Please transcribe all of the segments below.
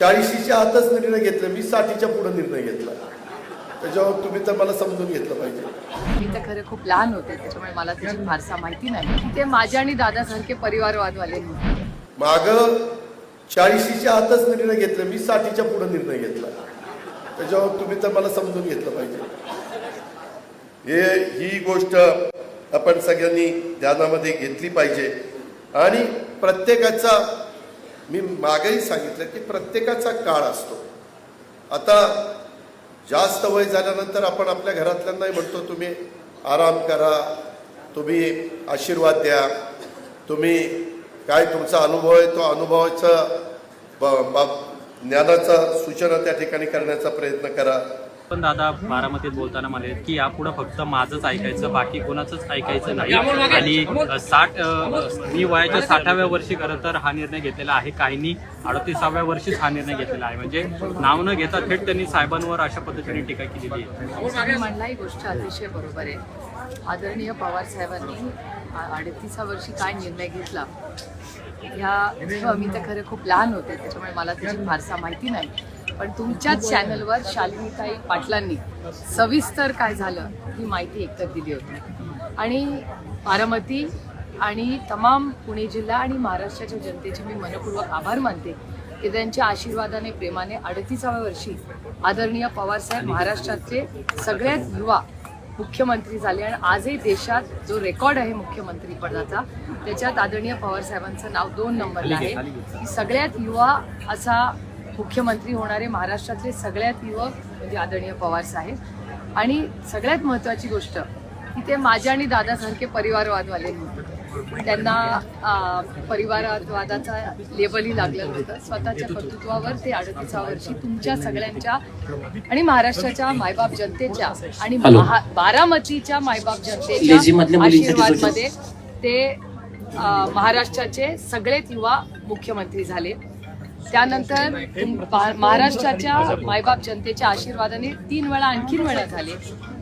चाळीशीच्या आतच निर्णय घेतला मी साठीच्या पुढे निर्णय घेतला. त्याच्यावर तुम्ही तर मला समजून घेतलं पाहिजे. मी तर खरं खूप लहान होते त्याच्यामुळे मला त्याची फारसा माहिती नाही. ते माझ्या आणि दादासारखे परिवारवादवाले. माग चाळीशीच्या आतच निर्णय घेतला मी साठीच्या पुढे निर्णय घेतला. त्याच्यावर तुम्ही तर मला समजून घेतलं पाहिजे. हे ही गोष्ट आपण सगळ्यांनी ध्यानामध्ये घेतली पाहिजे. आणि प्रत्येकाचा मी मागेही सांगितलं की प्रत्येकाचा काळ असतो. आता जास्त वय झाल्यानंतर आपण आपल्या घरातल्यांनाही म्हणतो तुम्ही आराम करा तुम्ही आशीर्वाद द्या तुम्ही काय तुमचा अनुभव आहे तो अनुभवाचं ब- ज्ञानाचा सूचना त्या ठिकाणी करण्याचा प्रयत्न करा. पण दादा बारामतीत बोलताना म्हणाले की यापुढे फक्त माझंच ऐकायचं बाकी कोणाचंच ऐकायचं नाही. आणि साठ मी वयाच्या साठाव्या वर्षी खरं तर हा निर्णय घेतलेला आहे. काहींनी अडतीसाव्या वर्षीच हा निर्णय घेतलेला आहे. म्हणजे नाव न घेता थेट त्यांनी साहेबांवर अशा पद्धतीने टीका केलेली आहे. म्हणला ही गोष्ट अतिशय बरोबर आहे. आदरणीय पवार साहेबांनी अडतीसा वर्षी काय निर्णय घेतला? ह्या मी तर खरं खूप लहान होते त्याच्यामुळे मला त्याची फारसा माहिती नाही. पण तुमच्याच चॅनलवर शालिनीताई पाटलांनी सविस्तर काय झालं ही माहिती एकतर दिली होती. आणि बारामती आणि तमाम पुणे जिल्हा आणि महाराष्ट्राच्या जनतेचे मी मनपूर्वक आभार मानते की त्यांच्या आशीर्वादाने प्रेमाने अडतीसाव्या वर्षी आदरणीय पवारसाहेब महाराष्ट्राचे सगळ्यात युवा मुख्यमंत्री झाले आणि आजही देशात जो रेकॉर्ड आहे मुख्यमंत्री पदाचा त्याच्यात आदरणीय पवार साहेबांचं नाव दोन नंबरला आहे. की सगळ्यात युवा असा मुख्यमंत्री होणारे महाराष्ट्रातले सगळ्यात युवक म्हणजे आदरणीय पवार साहेब. आणि सगळ्यात महत्त्वाची गोष्ट की ते माझ्या आणि दादासारखे परिवारवादवाले नव्हते. त्यांना परिवारवादाचा लेबलही लागलं होतं स्वतःच्या कर्तृत्वावर ते अडतीसा वर्षी तुमच्या सगळ्यांच्या आणि महाराष्ट्राच्या मायबाप जनतेच्या आणि महा- बारामतीच्या मायबाप जनतेच्या आशीर्वादमध्ये ते महाराष्ट्राचे सगळेच युवा मुख्यमंत्री झाले. त्यानंतर महाराष्ट्राच्या मायबाप जनतेच्या आशीर्वादाने तीन वेळा आणखीन वेळा झाले.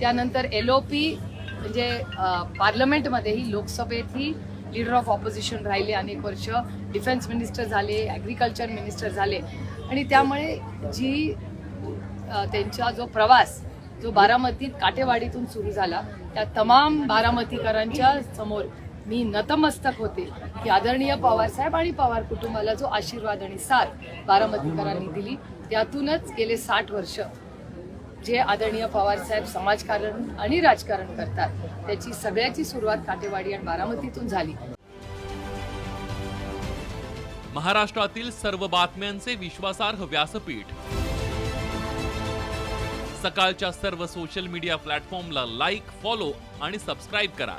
त्यानंतर एल ओ पी म्हणजे पार्लमेंटमध्येही लोकसभेतही लीडर ऑफ ऑपोजिशन राहिले अनेक वर्ष. डिफेन्स मिनिस्टर झाले ॲग्रिकल्चर मिनिस्टर झाले. आणि त्यामुळे जी त्यांचा जो प्रवास जो बारामतीत काटेवाडीतून सुरू झाला त्या तमाम बारामतीकरांच्या समोर मी नतमस्तक होते. की आदरणीय पवार साहेब आणि पवार कुटुंबाला जो आशीर्वाद आणि साथ बारामतीकरांनी दिली त्यातूनच गेले साठ वर्ष जे आदरणीय पवार साहेब समाजकारण आणि राजकारण करतात त्याची सगळ्याची सुरुवात काटेवाडी आणि बारामतीतून झाली. महाराष्ट्रातील सर्व बातम्यांचे विश्वासार्ह व्यासपीठ. सकाळच्या सर्व सोशल मीडिया प्लॅटफॉर्मला लाईक फॉलो आणि सबस्क्राईब करा.